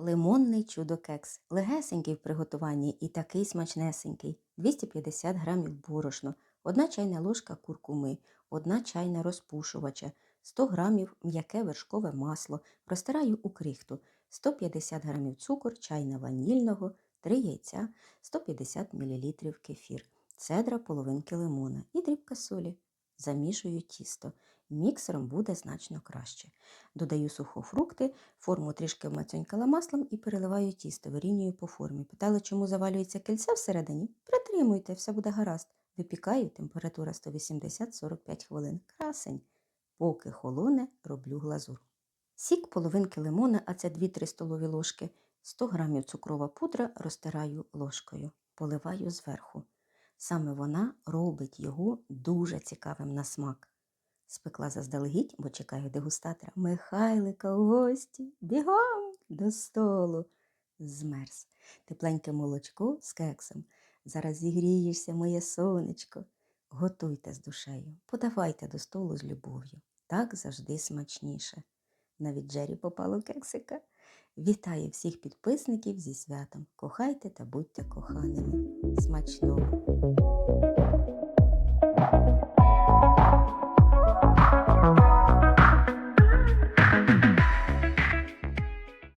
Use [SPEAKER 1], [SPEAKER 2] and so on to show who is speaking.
[SPEAKER 1] Лимонний чудо-кекс. Легесенький в приготуванні і такий смачнесенький. 250 грамів борошно, 1 чайна ложка куркуми, 1 чайна розпушувача, 100 грамів м'яке вершкове масло, розтираю у крихту, 150 грамів цукор, чайна ванільного, 3 яйця, 150 мл кефір, цедра половинки лимона і дрібка солі. Замішую тісто. Міксером буде значно краще. Додаю сухофрукти, форму трішки вмацьонькала маслом і переливаю тісто, вирівнюю по формі. Питали, чому завалюється кільце всередині? Притримуйте, все буде гаразд. Випікаю, температура 180-45 хвилин. Красень. Поки холоне, роблю глазур. Сік половинки лимона, а це 2-3 столові ложки. 100 грамів цукрова пудра розтираю ложкою, поливаю зверху. Саме вона робить його дуже цікавим на смак. Спекла заздалегідь, бо чекаю дегустатора. Михайлика у гості. Бігом до столу. Змерз. Тепленьке молочко з кексом. Зараз зігрієшся, моє сонечко. Готуйте з душею, подавайте до столу з любов'ю. Так завжди смачніше. Навіть Джері попало кексика. Вітаю всіх підписників зі святом. Кохайте та будьте коханими. Смачного!